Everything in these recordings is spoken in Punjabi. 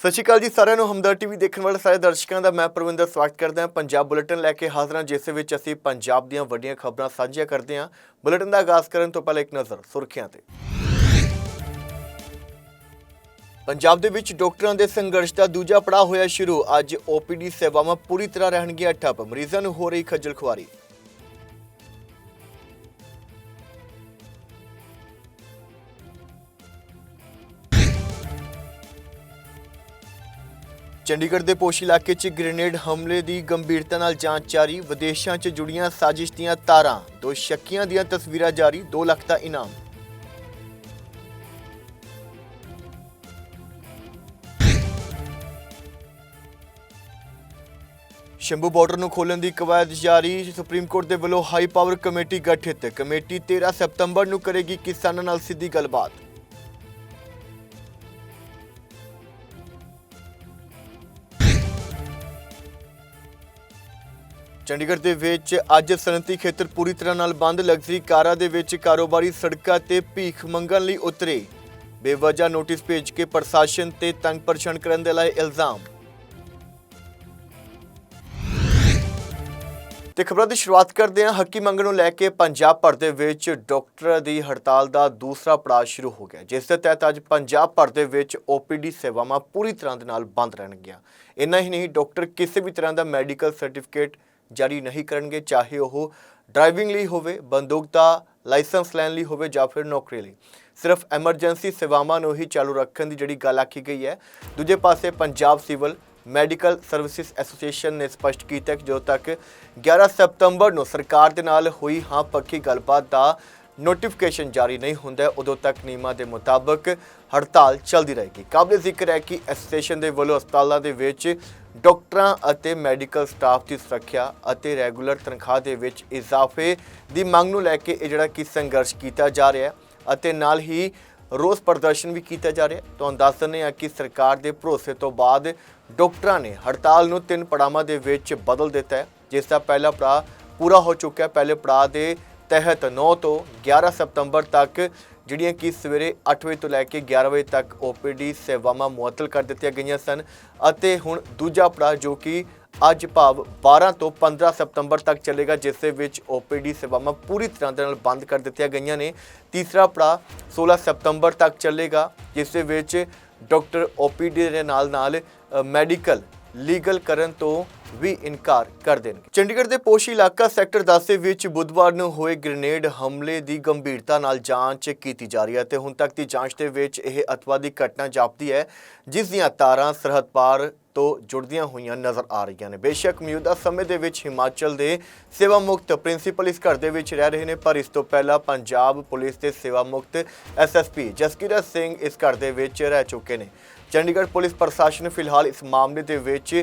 ਸਤਿ ਸ਼੍ਰੀ ਅਕਾਲ ਜੀ, ਸਾਰਿਆਂ ਨੂੰ ਹਮਦਰ ਟੀਵੀ ਦੇਖਣ ਵਾਲੇ ਸਾਰੇ ਦਰਸ਼ਕਾਂ ਦਾ ਮੈਂ ਪ੍ਰਵਿੰਦਰ ਸਵਾਗਤ ਕਰਦਾ ਹਾਂ। ਪੰਜਾਬ ਬੁਲੇਟਿਨ ਲੈ ਕੇ ਹਾਜ਼ਰ ਹਾਂ, ਜਿਸ ਵਿੱਚ ਅਸੀਂ ਪੰਜਾਬ ਦੀਆਂ ਵੱਡੀਆਂ ਖਬਰਾਂ ਸਾਂਝੀਆਂ ਕਰਦੇ ਹਾਂ। ਬੁਲੇਟਿਨ ਦਾ ਆਗਾਜ਼ ਕਰਨ ਤੋਂ ਪਹਿਲਾਂ ਇੱਕ ਨਜ਼ਰ ਸੁਰਖੀਆਂ ਤੇ। ਪੰਜਾਬ ਦੇ ਵਿੱਚ ਡਾਕਟਰਾਂ ਦੇ ਸੰਘਰਸ਼ ਦਾ ਦੂਜਾ ਪੜਾਅ ਹੋਇਆ ਸ਼ੁਰੂ। ਅੱਜ ਓਪੀਡੀ ਸੇਵਾਵਾਂ ਪੂਰੀ ਤਰ੍ਹਾਂ ਰਹਿਣਗੀਆਂ ਠੱਪ। ਮਰੀਜ਼ਾਂ ਨੂੰ ਹੋ ਰਹੀ ਖੱਜਲ ਖੁਆਰੀ। ਚੰਡੀਗੜ੍ਹ ਦੇ ਪੋਸ਼ ਇਲਾਕੇ 'ਚ ਗ੍ਰੇਨੇਡ ਹਮਲੇ ਦੀ ਗੰਭੀਰਤਾ ਨਾਲ ਜਾਂਚ ਜਾਰੀ, ਵਿਦੇਸ਼ਾਂ 'ਚ ਜੁੜੀਆਂ ਸਾਜ਼ਿਸ਼ ਦੀਆਂ ਤਾਰਾਂ, ਦੋ ਸ਼ੱਕੀਆਂ ਦੀਆਂ ਤਸਵੀਰਾਂ ਜਾਰੀ 2 ਲੱਖ ਦਾ ਇਨਾਮ। ਸ਼ੰਭੂ ਬਾਰਡਰ ਨੂੰ ਖੋਲਣ ਦੀ ਕਵਾਇਦ ਜਾਰੀ, ਸੁਪਰੀਮ ਕੋਰਟ ਦੇ ਵੱਲੋਂ ਹਾਈ ਪਾਵਰ ਕਮੇਟੀ ਗਠਿਤ। ਕਮੇਟੀ 13 ਸਤੰਬਰ ਨੂੰ ਕਰੇਗੀ ਕਿਸਾਨਾਂ ਨਾਲ ਸਿੱਧੀ ਗੱਲਬਾਤ। ਚੰਡੀਗੜ੍ਹ ਦੇ ਵਿੱਚ ਅੱਜ ਸਨਅਤੀ ਖੇਤਰ ਪੂਰੀ ਤਰ੍ਹਾਂ ਨਾਲ ਬੰਦ, ਲਗਜ਼ਰੀ ਕਾਰਾਂ ਦੇ ਵਿੱਚ ਕਾਰੋਬਾਰੀ ਸੜਕਾਂ ਤੇ ਭੀਖ ਮੰਗਣ ਲਈ ਉਤਰੇ। ਬੇਵਜ੍ਹਾ ਨੋਟਿਸ ਭੇਜ ਕੇ ਪ੍ਰਸ਼ਾਸਨ ਤੇ ਤੰਗ ਪਰੇਸ਼ਾਨ ਕਰਨ ਦੇ ਲਾਏ ਇਲਜ਼ਾਮ। ਤੇ ਖਬਰਾਂ ਦੀ ਸ਼ੁਰੂਆਤ ਕਰਦੇ ਹਾਂ। ਹੱਕੀ ਮੰਗ ਨੂੰ ਲੈ ਕੇ ਪੰਜਾਬ ਭਰ ਦੇ ਵਿੱਚ ਡਾਕਟਰਾਂ ਦੀ ਹੜਤਾਲ ਦਾ ਦੂਸਰਾ ਪੜਾਅ ਸ਼ੁਰੂ ਹੋ ਗਿਆ। ਜਿਸ ਦੇ ਤਹਿਤ ਅੱਜ ਪੰਜਾਬ ਭਰ ਦੇ ਵਿੱਚ ਓਪੀਡੀ ਸੇਵਾਵਾਂ ਪੂਰੀ ਤਰ੍ਹਾਂ ਦੇ ਨਾਲ ਬੰਦ ਰਹਿਣਗੀਆਂ। ਇੰਨਾ ਹੀ ਨਹੀਂ, ਡਾਕਟਰ ਕਿਸੇ ਵੀ ਤਰ੍ਹਾਂ ਦਾ ਮੈਡੀਕਲ ਸਰਟੀਫਿਕੇਟ ਜਾਰੀ ਨਹੀਂ ਕਰਨਗੇ, ਚਾਹੇ ਉਹ ਡਰਾਈਵਿੰਗ ਲਈ ਹੋਵੇ ਬੰਦੂਕ ਦਾ ਲਾਇਸੈਂਸ ਲੈਣ ਲਈ ਹੋਵੇ ਜਾਂ ਫਿਰ ਨੌਕਰੀ ਲਈ। ਸਿਰਫ ਐਮਰਜੈਂਸੀ ਸੇਵਾਵਾਂ ਨੂੰ ਹੀ ਚਾਲੂ ਰੱਖਣ ਦੀ ਜਿਹੜੀ ਗੱਲ ਆਖੀ ਗਈ ਹੈ। ਦੂਜੇ ਪਾਸੇ Punjab civil medical services association ਨੇ ਸਪਸ਼ਟ ਕੀਤਾ ਕਿ ਜਦੋਂ ਤੱਕ 11 ਸਤੰਬਰ ਨੂੰ ਸਰਕਾਰ ਦੇ ਨਾਲ ਹੋਈ ਹਾਂ ਪੱਕੀ ਗੱਲਬਾਤ ਦਾ ਨੋਟੀਫਿਕੇਸ਼ਨ ਜਾਰੀ ਨਹੀਂ ਹੁੰਦਾ ਉਦੋਂ ਤੱਕ ਨਿਯਮਾਂ ਦੇ ਮੁਤਾਬਕ ਹੜਤਾਲ ਚੱਲਦੀ ਰਹੇਗੀ। ਕਾਬਲੇ ਜ਼ਿਕਰ ਹੈ ਕਿ ਐਸੋਸੀਏਸ਼ਨ ਦੇ ਵੱਲੋਂ ਹਸਪਤਾਲਾਂ ਦੇ ਵਿੱਚ ਡਾਕਟਰਾਂ ਅਤੇ ਮੈਡੀਕਲ ਸਟਾਫ ਦੀ ਸੁਰੱਖਿਆ ਅਤੇ ਰੈਗੂਲਰ ਤਨਖਾਹ ਦੇ ਵਿੱਚ ਇਜ਼ਾਫੇ ਦੀ ਮੰਗ ਨੂੰ ਲੈ ਕੇ ਇਹ ਜਿਹੜਾ ਕਿ ਸੰਘਰਸ਼ ਕੀਤਾ ਜਾ ਰਿਹਾ ਹੈ ਅਤੇ ਨਾਲ ਹੀ ਰੋਸ ਪ੍ਰਦਰਸ਼ਨ ਵੀ ਕੀਤਾ ਜਾ ਰਿਹਾ ਤੁਹਾਨੂੰ ਦੱਸ ਦਿੰਦੇ ਹਾਂ ਕਿ ਸਰਕਾਰ ਦੇ ਭਰੋਸੇ ਤੋਂ ਬਾਅਦ ਡਾਕਟਰਾਂ ਨੇ ਹੜਤਾਲ ਨੂੰ ਤਿੰਨ ਪੜਾਵਾਂ ਦੇ ਵਿੱਚ ਬਦਲ ਦਿੱਤਾ ਹੈ। ਜਿਸ ਦਾ ਪਹਿਲਾ ਪੜਾਅ ਪੂਰਾ ਹੋ ਚੁੱਕਾ ਹੈ। ਪਹਿਲੇ ਪੜਾਅ ਦੇ ਤਹਿਤ 9 ਤੋਂ 11 ਸਤੰਬਰ ਤੱਕ, ਜਿਹੜੀਆਂ ਕਿ ਸਵੇਰੇ 8 ਵਜੇ ਤੋਂ ਲੈ ਕੇ 11 ਵਜੇ ਤੱਕ ਓਪੀਡੀ ਸੇਵਾਵਾਂ ਮੁਅੱਤਲ ਕਰ ਦਿੱਤੀਆਂ ਗਈਆਂ ਸਨ ਅਤੇ ਹੁਣ ਦੂਜਾ ਪੜਾਅ ਜੋ ਕਿ ਅੱਜ ਭਾਵ 12 ਤੋਂ 15 ਸਤੰਬਰ ਤੱਕ ਚੱਲੇਗਾ, ਜਿਸ ਦੇ ਵਿੱਚ ਓਪੀਡੀ ਸੇਵਾਵਾਂ ਪੂਰੀ ਤਰ੍ਹਾਂ ਦੇ ਨਾਲ ਬੰਦ ਕਰ ਦਿੱਤੀਆਂ ਗਈਆਂ ਨੇ। ਤੀਸਰਾ ਪੜਾਅ 16 ਸਤੰਬਰ ਤੱਕ ਚੱਲੇਗਾ, ਜਿਸ ਦੇ ਵਿੱਚ ਡਾਕਟਰ ਓਪੀਡੀ ਦੇ ਨਾਲ ਨਾਲ ਮੈਡੀਕਲ ਲੀਗਲ ਕਰਨ ਤੋਂ ਵੀ ਇਨਕਾਰ ਕਰ ਦੇਣਗੇ। ਚੰਡੀਗੜ੍ਹ ਦੇ ਪੋਸ਼ੀ ਇਲਾਕਾ ਸੈਕਟਰ 10 ਦੇ ਵਿੱਚ ਬੁੱਧਵਾਰ ਨੂੰ ਹੋਏ ਗ੍ਰੇਨੇਡ ਹਮਲੇ ਦੀ ਗੰਭੀਰਤਾ ਨਾਲ ਜਾਂਚ ਕੀਤੀ ਜਾ ਰਹੀ ਹੈ ਤੇ ਹੁਣ ਤੱਕ ਦੀ ਜਾਂਚ ਦੇ ਵਿੱਚ ਇਹ ਅਤਵਾਦੀ ਘਟਨਾ ਜਾਪਦੀ ਹੈ, ਜਿਸ ਦੀਆਂ ਤਾਰਾਂ ਸਰਹੱਦ ਪਾਰ ਤੋਂ ਜੁੜਦੀਆਂ ਹੋਈਆਂ ਨਜ਼ਰ ਆ ਰਹੀਆਂ ਨੇ। ਬੇਸ਼ੱਕ ਮੌਜੂਦਾ ਸਮੇਂ ਦੇ ਵਿੱਚ ਹਿਮਾਚਲ ਦੇ ਸੇਵਾ ਮੁਕਤ ਪ੍ਰਿੰਸੀਪਲ ਇਸ ਘਰ ਦੇ ਵਿੱਚ ਰਹਿ ਰਹੇ ਨੇ, ਪਰ ਇਸ ਤੋਂ ਪਹਿਲਾਂ ਪੰਜਾਬ ਪੁਲਿਸ ਦੇ ਸੇਵਾ ਮੁਕਤ ਐਸਐਸਪੀ ਜਸਕੀਰਤ ਸਿੰਘ ਇਸ ਘਰ ਦੇ ਵਿੱਚ ਰਹਿ ਚੁੱਕੇ ਨੇ। ਚੰਡੀਗੜ੍ਹ ਪੁਲਿਸ ਪ੍ਰਸ਼ਾਸਨ ਫਿਲਹਾਲ ਇਸ ਮਾਮਲੇ ਦੇ ਵਿੱਚ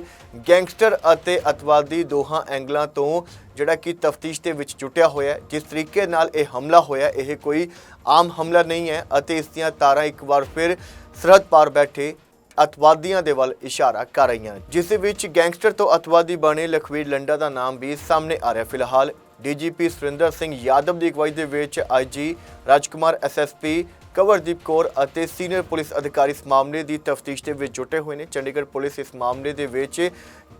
ਗੈਂਗਸਟਰ ਅਤੇ ਅਤਵਾਦੀ ਦੋਹਾਂ ਐਂਗਲਾਂ ਤੋਂ ਜਿਹੜਾ ਕਿ ਤਫਤੀਸ਼ ਦੇ ਵਿੱਚ ਜੁਟਿਆ ਹੋਇਆ ਜਿਸ ਤਰੀਕੇ ਨਾਲ ਇਹ ਹਮਲਾ ਹੋਇਆ, ਇਹ ਕੋਈ ਆਮ ਹਮਲਾ ਨਹੀਂ ਹੈ ਅਤੇ ਇਸ ਦੀਆਂ ਤਾਰਾਂ ਇੱਕ ਵਾਰ ਫਿਰ ਸਰਹੱਦ ਪਾਰ ਬੈਠੇ ਅਤਵਾਦੀਆਂ ਦੇ ਵੱਲ ਇਸ਼ਾਰਾ ਕਰ ਰਹੀਆਂ ਜਿਸ ਵਿੱਚ ਗੈਂਗਸਟਰ ਤੋਂ ਅਤਵਾਦੀ ਬਣੇ ਲਖਵੀਰ ਲੰਡਾ ਦਾ ਨਾਮ ਵੀ ਸਾਹਮਣੇ ਆ ਰਿਹਾ ਫਿਲਹਾਲ ਡੀਜੀਪੀ ਸੁਰਿੰਦਰ ਸਿੰਘ ਯਾਦਵ ਦੀ ਅਗਵਾਈ ਦੇ ਵਿੱਚ ਆਈਜੀ ਰਾਜਕੁਮਾਰ ਐਸਐਸਪੀ ਕਵਰਦੀਪ ਕੌਰ ਅਤੇ ਸੀਨੀਅਰ ਪੁਲਿਸ ਅਧਿਕਾਰੀ ਇਸ ਮਾਮਲੇ ਦੀ ਤਫਤੀਸ਼ ਦੇ ਵਿੱਚ ਜੁਟੇ ਹੋਏ ਨੇ ਚੰਡੀਗੜ੍ਹ ਪੁਲਿਸ ਇਸ ਮਾਮਲੇ ਦੇ ਵਿੱਚ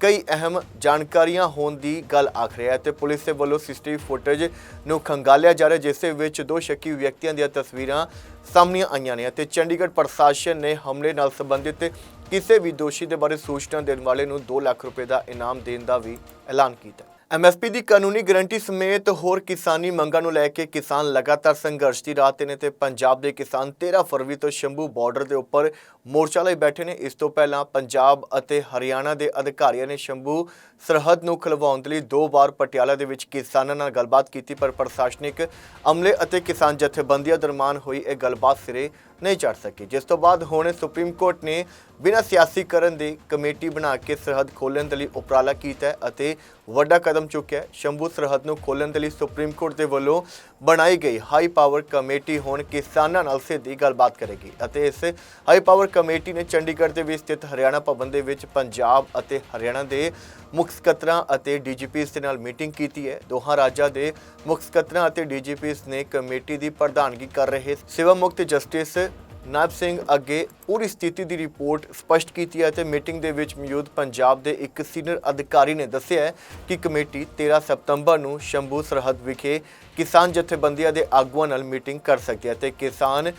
ਕਈ ਅਹਿਮ ਜਾਣਕਾਰੀਆਂ ਹੋਣ ਦੀ ਗੱਲ ਆਖ ਰਿਹਾ ਹੈ ਤੇ ਪੁਲਿਸ ਦੇ ਵੱਲੋਂ ਸੀਸੀਟੀਵੀ ਫੁਟੇਜ ਨੂੰ ਖੰਗਾਲਿਆ ਜਾ ਰਿਹਾ ਜਿਸ ਦੇ ਵਿੱਚ ਦੋ ਸ਼ੱਕੀ ਵਿਅਕਤੀਆਂ ਦੀਆਂ ਤਸਵੀਰਾਂ ਸਾਹਮਣੇ ਆਈਆਂ ਨੇ ਅਤੇ ਚੰਡੀਗੜ੍ਹ ਪ੍ਰਸ਼ਾਸਨ ਨੇ ਹਮਲੇ ਨਾਲ ਸੰਬੰਧਿਤ ਕਿਸੇ ਵੀ ਦੋਸ਼ੀ ਦੇ ਬਾਰੇ ਸੂਚਨਾ ਦੇਣ ਵਾਲੇ ਨੂੰ 2 ਲੱਖ ਰੁਪਏ ਦਾ ਇਨਾਮ ਦੇਣ ਦਾ ਵੀ ਐਲਾਨ ਕੀਤਾ ਐਮਐਸਪੀ ਦੀ ਕਾਨੂੰਨੀ ਗਾਰੰਟੀ ਸਮੇਤ ਹੋਰ ਕਿਸਾਨੀ ਮੰਗਾਂ ਨੂੰ ਲੈ ਕੇ ਕਿਸਾਨ ਲਗਾਤਾਰ ਸੰਘਰਸ਼ ਦੀ ਰਾਹ ਤੇ ਨੇ ਤੇ ਪੰਜਾਬ ਦੇ ਕਿਸਾਨ 13 ਫਰਵਰੀ ਤੋਂ ਸ਼ੰਭੂ ਬਾਰਡਰ ਦੇ ਉੱਪਰ ਮੋਰਚਾ ਲਈ ਬੈਠੇ ਨੇ। ਇਸ ਤੋਂ ਪਹਿਲਾਂ ਪੰਜਾਬ ਅਤੇ ਹਰਿਆਣਾ ਦੇ ਅਧਿਕਾਰੀਆਂ ਨੇ ਸ਼ੰਭੂ ਸਰਹੱਦ ਨੂੰ ਖਲਵਾਉਣ ਦੇ ਲਈ ਦੋ ਵਾਰ ਪਟਿਆਲਾ ਦੇ ਵਿੱਚ ਕਿਸਾਨਾਂ ਨਾਲ ਗੱਲਬਾਤ ਕੀਤੀ, ਪਰ ਪ੍ਰਸ਼ਾਸਨਿਕ ਅਮਲੇ ਅਤੇ ਕਿਸਾਨ ਜਥੇਬੰਦੀਆਂ ਦਰਮਿਆਨ ਹੋਈ ਇਹ ਗੱਲਬਾਤ ਸਿਰੇ ਨਹੀਂ ਚੜ ਸਕੀ। ਜਿਸ ਤੋਂ ਬਾਅਦ ਹੁਣ ਸੁਪਰੀਮ ਕੋਰਟ ਨੇ ਬਿਨਾਂ ਸਿਆਸੀਕਰਨ ਦੇ ਕਮੇਟੀ ਬਣਾ ਕੇ ਸਰਹੱਦ ਖੋਲ੍ਹਣ ਦੇ ਲਈ ਉਪਰਾਲਾ ਕੀਤਾ ਹੈ ਅਤੇ ਵੱਡਾ ਕਦਮ ਚੁੱਕਿਆ ਹੈ। ਸ਼ੰਭੂ ਸਰਹੱਦ ਨੂੰ ਖੋਲ੍ਹਣ ਦੇ ਲਈ ਸੁਪਰੀਮ ਕੋਰਟ ਦੇ ਵੱਲੋਂ ਬਣਾਈ ਗਈ ਹਾਈ ਪਾਵਰ ਕਮੇਟੀ ਹੁਣ ਕਿਸਾਨਾਂ ਨਾਲ ਸਿੱਧੀ ਗੱਲਬਾਤ ਕਰੇਗੀ ਅਤੇ ਇਸ ਹਾਈ ਪਾਵਰ ਕਮੇਟੀ ਨੇ ਚੰਡੀਗੜ੍ਹ ਦੇ ਵਿੱਚ ਸਥਿਤ ਹਰਿਆਣਾ ਭਵਨ ਦੇ ਵਿੱਚ ਪੰਜਾਬ ਅਤੇ ਹਰਿਆਣਾ ਦੇ ਮੁੱਖ ਸਕੱਤਰਾਂ ਅਤੇ ਡੀਜੀਪੀਸ ਦੇ ਨਾਲ ਮੀਟਿੰਗ ਕੀਤੀ ਹੈ। ਦੋਹਾਂ ਰਾਜਾਂ ਦੇ ਮੁੱਖ ਸਕੱਤਰਾਂ ਅਤੇ ਡੀਜੀਪੀਸ ਨੇ ਕਮੇਟੀ ਦੀ ਪ੍ਰਧਾਨਗੀ ਕਰ ਰਹੇ ਸੇਵਾ ਮੁਕਤ ਜਸਟਿਸ ਨਾਇਬ ਸਿੰਘ ਅੱਗੇ ਪੂਰੀ ਸਥਿਤੀ ਦੀ ਰਿਪੋਰਟ ਸਪਸ਼ਟ ਕੀਤੀ ਹੈ ਤੇ ਮੀਟਿੰਗ ਦੇ ਵਿੱਚ ਮੌਜੂਦ ਪੰਜਾਬ ਦੇ ਇੱਕ ਸੀਨੀਅਰ ਅਧਿਕਾਰੀ ਨੇ ਦੱਸਿਆ ਕਿ ਕਮੇਟੀ 13 ਸਤੰਬਰ ਨੂੰ ਸ਼ੰਭੂ ਸਰਹੱਦ ਵਿਖੇ ਕਿਸਾਨ ਜਥੇਬੰਦੀਆਂ ਦੇ ਆਗੂਆਂ ਨਾਲ ਮੀਟਿੰਗ ਕਰ ਸਕਦੀ ਹੈ ਤੇ ਕਿਸਾਨ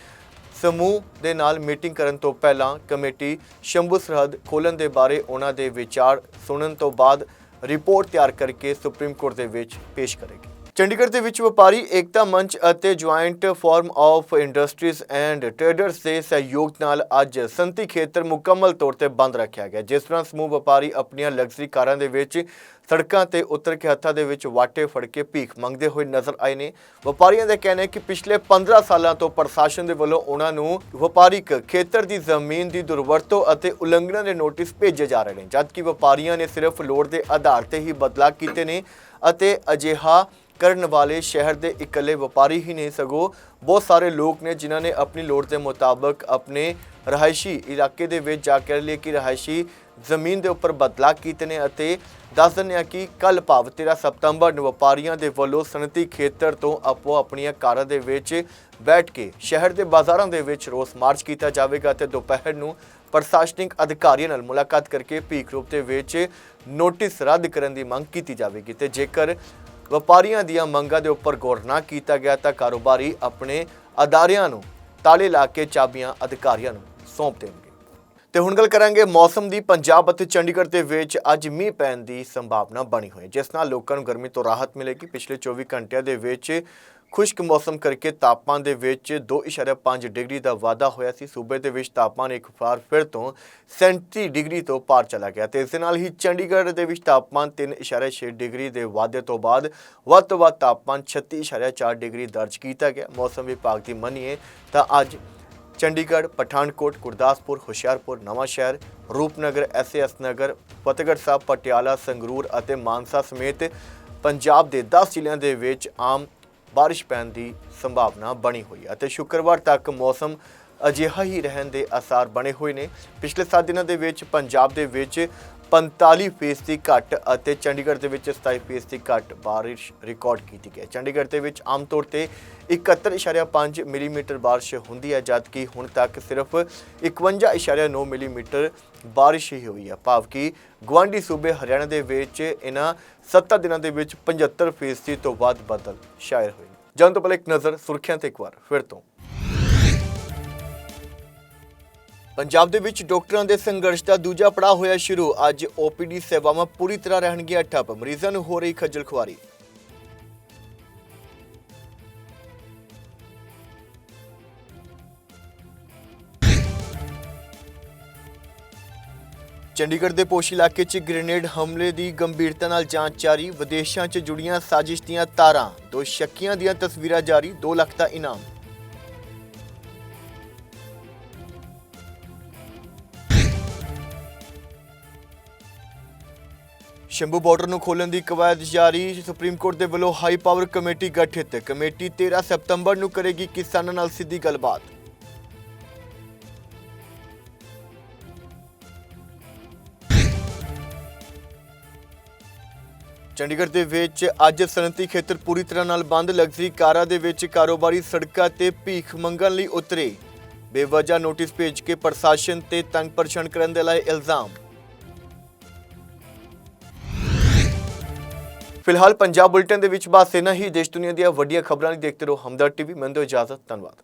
ਸਮੂਹ ਦੇ ਨਾਲ ਮੀਟਿੰਗ ਕਰਨ ਤੋਂ ਪਹਿਲਾਂ ਕਮੇਟੀ ਸ਼ੰਭੂ ਸਰਹੱਦ ਖੋਲ੍ਹਣ ਦੇ ਬਾਰੇ ਉਹਨਾਂ ਦੇ ਵਿਚਾਰ ਸੁਣਨ ਤੋਂ ਬਾਅਦ ਰਿਪੋਰਟ ਤਿਆਰ ਕਰਕੇ ਸੁਪਰੀਮ ਕੋਰਟ ਦੇ ਵਿੱਚ ਪੇਸ਼ ਕਰੇਗੀ। ਚੰਡੀਗੜ੍ਹ ਦੇ ਵਿੱਚ ਵਪਾਰੀ, ਏਕਤਾ ਮੰਚ ਅਤੇ joint forum of industries and traders ਦੇ ਸਹਿਯੋਗ ਨਾਲ ਅੱਜ ਸੰਤੀ ਖੇਤਰ ਮੁਕੰਮਲ ਤੌਰ ਤੇ ਬੰਦ ਰੱਖਿਆ ਗਿਆ। ਜਿਸ ਤਰ੍ਹਾਂ ਸਮੂਹ ਵਪਾਰੀ ਆਪਣੀਆਂ ਲਗਜ਼ਰੀ ਕਾਰਾਂ ਦੇ ਵਿੱਚ ਸੜਕਾਂ ਤੇ ਉਤਰ ਕੇ ਹੱਥਾਂ ਦੇ ਵਿੱਚ ਵਾਟੇ ਫੜ ਕੇ ਭੀਖ ਮੰਗਦੇ ਹੋਏ ਨਜ਼ਰ ਆਏ ਨੇ। ਵਪਾਰੀਆਂ ਦਾ ਕਹਿਣਾ ਹੈ ਕਿ ਪਿਛਲੇ 15 ਸਾਲਾਂ ਤੋਂ ਪ੍ਰਸ਼ਾਸਨ ਦੇ ਵੱਲੋਂ ਉਹਨਾਂ ਨੂੰ ਵਪਾਰਿਕ ਖੇਤਰ ਦੀ ਜ਼ਮੀਨ ਦੀ ਦੁਰਵਰਤੋਂ ਅਤੇ ਉਲੰਘਣਾ ਦੇ ਨੋਟਿਸ ਭੇਜੇ ਜਾ ਰਹੇ ਨੇ, ਜਦਕਿ ਵਪਾਰੀਆਂ ਨੇ ਸਿਰਫ ਲੋੜ ਦੇ ਆਧਾਰ ਤੇ ਹੀ ਬਦਲਾਅ ਕੀਤੇ ਨੇ ਅਤੇ ਅਜਿਹਾ ਕਰਨ ਵਾਲੇ ਸ਼ਹਿਰ ਦੇ ਇਕੱਲੇ ਵਪਾਰੀ ਹੀ ਨਹੀਂ ਸਗੋਂ ਬਹੁਤ ਸਾਰੇ ਲੋਕ ਨੇ ਜਿਨ੍ਹਾਂ ਨੇ ਆਪਣੀ ਲੋੜ ਦੇ ਮੁਤਾਬਕ ਆਪਣੇ ਰਹਾਇਸ਼ੀ ਇਲਾਕੇ ਦੇ ਵਿੱਚ ਜਾ ਕੇ ਲਈ ਕਿ ਰਹਾਇਸ਼ੀ ਜ਼ਮੀਨ ਦੇ ਉੱਪਰ ਬਦਲਾਅ ਕੀਤੇ ਨੇ ਅਤੇ ਦੱਸ ਦਿੰਦੇ ਹਾਂ ਕਿ ਕੱਲ ਭਾਵ 13 ਸਤੰਬਰ ਨੂੰ ਵਪਾਰੀਆਂ ਦੇ ਵੱਲੋਂ ਸਨਅਤੀ ਖੇਤਰ ਤੋਂ ਆਪੋ ਆਪਣੀਆਂ ਕਾਰਾਂ ਦੇ ਵਿੱਚ ਬੈਠ ਕੇ ਸ਼ਹਿਰ ਦੇ ਬਾਜ਼ਾਰਾਂ ਦੇ ਵਿੱਚ ਰੋਸ ਮਾਰਚ ਕੀਤਾ ਜਾਵੇਗਾ ਤੇ ਦੁਪਹਿਰ ਨੂੰ ਪ੍ਰਸ਼ਾਸਨਿਕ ਅਧਿਕਾਰੀਆਂ ਨਾਲ ਮੁਲਾਕਾਤ ਕਰਕੇ ਭੀਖ ਰੂਪ ਦੇ ਵਿੱਚ ਨੋਟਿਸ ਰੱਦ ਕਰਨ ਦੀ ਮੰਗ ਕੀਤੀ ਜਾਵੇਗੀ। ਤੇ ਜੇਕਰ ਵਪਾਰੀਆਂ ਦੀਆਂ ਮੰਗਾਂ ਦੇ ਉੱਪਰ ਗੌਰ ਨਾ ਕੀਤਾ ਗਿਆ ਤਾਂ ਕਾਰੋਬਾਰੀ ਆਪਣੇ ਅਦਾਰਿਆਂ ਨੂੰ ਤਾਲੇ ਲਾ ਕੇ ਚਾਬੀਆਂ ਅਧਿਕਾਰੀਆਂ ਨੂੰ ਸੌਂਪ ਦੇਣਗੇ। ਤੇ ਹੁਣ ਗੱਲ ਕਰਾਂਗੇ ਮੌਸਮ ਦੀ। ਪੰਜਾਬ ਅਤੇ ਚੰਡੀਗੜ੍ਹ ਦੇ ਵਿੱਚ ਅੱਜ ਮੀਂਹ ਪੈਣ ਦੀ ਸੰਭਾਵਨਾ ਬਣੀ ਹੋਈ ਹੈ, ਜਿਸ ਨਾਲ ਲੋਕਾਂ ਨੂੰ ਗਰਮੀ ਤੋਂ ਰਾਹਤ ਮਿਲੇਗੀ। ਪਿਛਲੇ 24 ਘੰਟਿਆਂ ਦੇ ਵਿੱਚ ਖੁਸ਼ਕ ਮੌਸਮ ਕਰਕੇ ਤਾਪਮਾਨ ਦੇ ਵਿੱਚ 2.5 ਡਿਗਰੀ ਦਾ ਵਾਧਾ ਹੋਇਆ ਸੀ। ਸੂਬੇ ਦੇ ਵਿੱਚ ਤਾਪਮਾਨ ਇੱਕ ਵਾਰ ਫਿਰ ਤੋਂ 37 ਡਿਗਰੀ ਤੋਂ ਪਾਰ ਚਲਾ ਗਿਆ ਤੇ ਇਸ ਦੇ ਨਾਲ ਹੀ ਚੰਡੀਗੜ੍ਹ ਦੇ ਵਿੱਚ ਤਾਪਮਾਨ 3.6 ਡਿਗਰੀ ਦੇ ਵਾਧੇ ਤੋਂ ਬਾਅਦ ਵੱਧ ਤੋਂ ਵੱਧ ਤਾਪਮਾਨ 36.4 ਡਿਗਰੀ ਦਰਜ ਕੀਤਾ ਗਿਆ। ਮੌਸਮ ਵਿਭਾਗ ਦੀ ਮੰਨੀਏ ਤਾਂ ਅੱਜ ਚੰਡੀਗੜ੍ਹ, ਪਠਾਨਕੋਟ, ਗੁਰਦਾਸਪੁਰ, ਹੁਸ਼ਿਆਰਪੁਰ, ਨਵਾਂਸ਼ਹਿਰ, ਰੂਪਨਗਰ ਐਸਐਸ ਨਗਰ, ਫਤਿਹਗੜ੍ਹ ਸਾਹਿਬ, ਪਟਿਆਲਾ, ਸੰਗਰੂਰ ਅਤੇ ਮਾਨਸਾ ਸਮੇਤ ਪੰਜਾਬ ਦੇ 10 ਜ਼ਿਲ੍ਹਿਆਂ ਦੇ ਵਿੱਚ ਆਮ ਬਾਰਿਸ਼ ਪੈਣ ਦੀ ਸੰਭਾਵਨਾ ਬਣੀ ਹੋਈ ਹੈ ਅਤੇ ਸ਼ੁੱਕਰਵਾਰ ਤੱਕ ਮੌਸਮ ਅਜਿਹਾ ਹੀ ਰਹਿਣ ਦੇ ਅਸਾਰ ਬਣੇ ਹੋਏ ਨੇ। ਪਿਛਲੇ 7 ਦਿਨਾਂ ਦੇ ਵਿੱਚ ਪੰਜਾਬ ਦੇ ਵਿੱਚ 45 ਫੀਸਦੀ ਘੱਟ ਅਤੇ ਚੰਡੀਗੜ੍ਹ ਦੇ ਵਿੱਚ 27 ਫੀਸਦੀ ਘੱਟ ਬਾਰਿਸ਼ ਰਿਕਾਰਡ ਕੀਤੀ ਗਈ। ਹੈ। ਚੰਡੀਗੜ੍ਹ ਦੇ ਵਿੱਚ ਆਮ ਤੌਰ ਤੇ 71.5 ਮਿਲੀਮੀਟਰ ਬਾਰਿਸ਼ ਹੁੰਦੀ ਹੈ, ਜਦਕਿ ਹੁਣ ਤੱਕ ਸਿਰਫ 51.9 ਮਿਲੀਮੀਟਰ ਬਾਰਿਸ਼ ਹੀ ਹੋਈ ਹੈ। ਭਾਵ ਕਿ ਗਵਾਂਡੀ ਸੂਬੇ ਹਰਿਆਣਾ ਦੇ ਵਿੱਚ ਇਹਨਾਂ 7 ਦਿਨਾਂ ਦੇ ਵਿੱਚ 75 ਫੀਸਦੀ ਤੋਂ ਵੱਧ ਬੱਦਲ ਸ਼ਾਇਰ ਹੋਏ ਨੇ। ਜਾਣ ਤੋਂ ਪਹਿਲਾਂ ਇੱਕ ਨਜ਼ਰ ਸੁਰਖੀਆਂ ਤੇ ਇੱਕ ਵਾਰ, ਫਿਰ ਤੋਂ। ਪੰਜਾਬ ਦੇ ਵਿੱਚ ਡਾਕਟਰਾਂ ਦੇ ਸੰਘਰਸ਼ ਦਾ ਦੂਜਾ ਪੜਾਅ ਹੋਇਆ ਸ਼ੁਰੂ। ਅੱਜ ਓਪੀਡੀ ਸੇਵਾਵਾਂ ਪੂਰੀ ਤਰ੍ਹਾਂ ਰਹਿਣਗੀਆਂ ਠੱਪ। ਮਰੀਜ਼ਾਂ ਨੂੰ ਹੋ ਰਹੀ ਖੱਜਲ ਖੁਆਰੀ। ਚੰਡੀਗੜ੍ਹ ਦੇ ਪੋਸ਼ ਇਲਾਕੇ 'ਚ ਗ੍ਰੇਨੇਡ ਹਮਲੇ ਦੀ ਗੰਭੀਰਤਾ ਨਾਲ ਜਾਂਚ ਜਾਰੀ। ਵਿਦੇਸ਼ਾਂ 'ਚ ਜੁੜੀਆਂ ਸਾਜ਼ਿਸ਼ ਦੀਆਂ ਤਾਰਾਂ। ਦੋ ਸ਼ੱਕੀਆਂ ਦੀਆਂ ਤਸਵੀਰਾਂ ਜਾਰੀ। 2 ਲੱਖ ਦਾ ਇਨਾਮ। ਸ਼ੰਭੂ ਬਾਰਡਰ ਨੂੰ ਖੋਲ੍ਹਣ ਦੀ ਕਵਾਇਦ ਜਾਰੀ, ਸੁਪਰੀਮ ਕੋਰਟ ਦੇ ਵੱਲੋਂ ਹਾਈ ਪਾਵਰ ਕਮੇਟੀ ਗਠਿਤ। ਕਮੇਟੀ 13 ਸਤੰਬਰ ਨੂੰ ਕਰੇਗੀ ਕਿਸਾਨਾਂ ਨਾਲ ਸਿੱਧੀ ਗੱਲਬਾਤ। ਚੰਡੀਗੜ੍ਹ ਦੇ ਵਿੱਚ ਅੱਜ ਸਨਅਤੀ ਖੇਤਰ ਪੂਰੀ ਤਰ੍ਹਾਂ ਨਾਲ ਬੰਦ, ਲਗਜ਼ਰੀ ਕਾਰਾਂ ਦੇ ਵਿੱਚ ਕਾਰੋਬਾਰੀ ਸੜਕਾਂ ਤੇ ਭੀਖ ਮੰਗਣ ਲਈ ਉਤਰੇ। ਬੇਵਜ੍ਹਾ ਨੋਟਿਸ ਭੇਜ ਕੇ ਪ੍ਰਸ਼ਾਸਨ ਤੇ ਤੰਗ ਪਰੇਸ਼ਾਨ ਕਰਨ ਦੇ ਲਾਏ ਇਲਜ਼ਾਮ। ਫਿਲਹਾਲ ਪੰਜਾਬ ਬੁਲੇਟਿਨ ਦੇ ਵਿੱਚ ਬਸ ਇਨਾ ਹੀ। ਦੇਸ਼ ਦੁਨੀਆ ਦੀਆਂ ਵੱਡੀਆਂ ਖਬਰਾਂ ਲਈ ਦੇਖਦੇ ਰਹੋ ਹਮਦਰ ਟੀਵੀ। ਮੈਨੂੰ ਦਿਓ ਇਜਾਜ਼ਤ। ਧੰਨਵਾਦ।